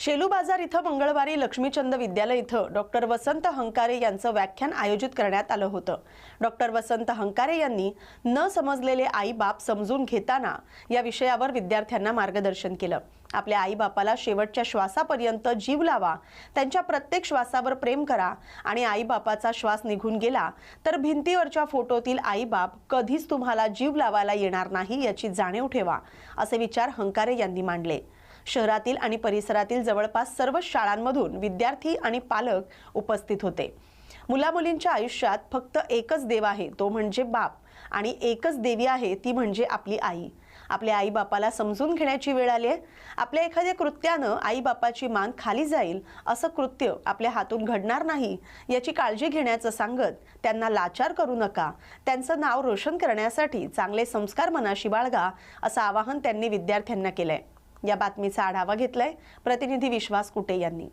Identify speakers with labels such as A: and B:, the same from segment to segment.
A: शेलू बाजार इथं मंगळवारी लक्ष्मीचंद विद्यालय इथं डॉक्टर वसंत हंकारे यांचं व्याख्यान आयोजित करण्यात आलं होतं. डॉक्टर वसंत हंकारे यांनी न समजलेले आई बाप समजून घेताना या विषयावर विद्यार्थ्यांना मार्गदर्शन केलं. आपल्या आई बापाला शेवटच्या श्वासापर्यंत जीव लावा त्यांच्या प्रत्येक श्वासावर प्रेम करा आणि आई बापाचा श्वास निघून गेला तर भिंतीवरच्या फोटोतील आई बाप कधीच तुम्हाला जीव लावायला येणार नाही याची जाणीव ठेवा असे विचार हंकारे यांनी मांडले. शहरातील आणि परिसरातील जवळपास सर्व शाळांमधून विद्यार्थी आणि पालक उपस्थित होते. मुलामुलींच्या आयुष्यात फक्त एकच देव आहे तो म्हणजे बाप. आणि एकच देवी आहे ती म्हणजे आपली आई. आपल्या आई बापाला समजून घेण्याची वेळ आली आहे. आपल्या एखाद्या कृत्यानं आई बापाची मान खाली जाईल असं कृत्य आपल्या हातून घडणार नाही याची काळजी घेण्याचं सांगत त्यांना लाचार करू नका. त्यांचं नाव रोशन करण्यासाठी चांगले संस्कार मनाशी बाळगा असं आवाहन त्यांनी विद्यार्थ्यांना केलं आहे या बातमीचा आढावा घेतलाय. प्रतिनिधी विश्वास कुटे यांनी.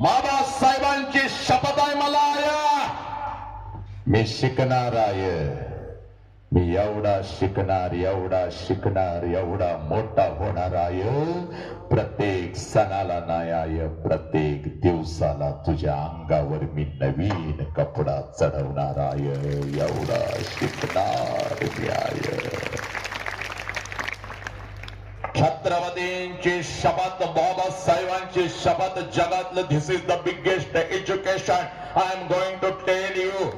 B: बाबासाहेबांची शपथ आहे मला आया. मी शिकणार आहे. मी एवढा शिकणार एवढा शिकणार एवढा मोठा होणार आहे. प्रत्येक सणाला नाही प्रत्येक दिवसाला तुझ्या अंगावर मी नवीन कपडा चढवणार आहे. एवढा शिकणार मी आहे. छत्रपतींची शपथ बाबासाहेबांची शपथ जगातलं this is the biggest education I am going to tell you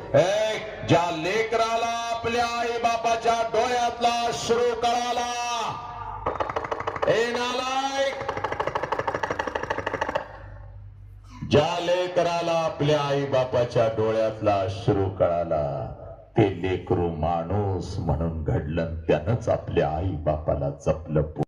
B: ज्या लेकराला आपल्या आई बापाच्या डोळ्यातला सुरू कळाला ज्या लेकराला आपल्या आई बापाच्या डोळ्यातला अश्रू कळाला ते लेकरू माणूस म्हणून घडलं त्यानंच आपल्या आई बापाला जपलं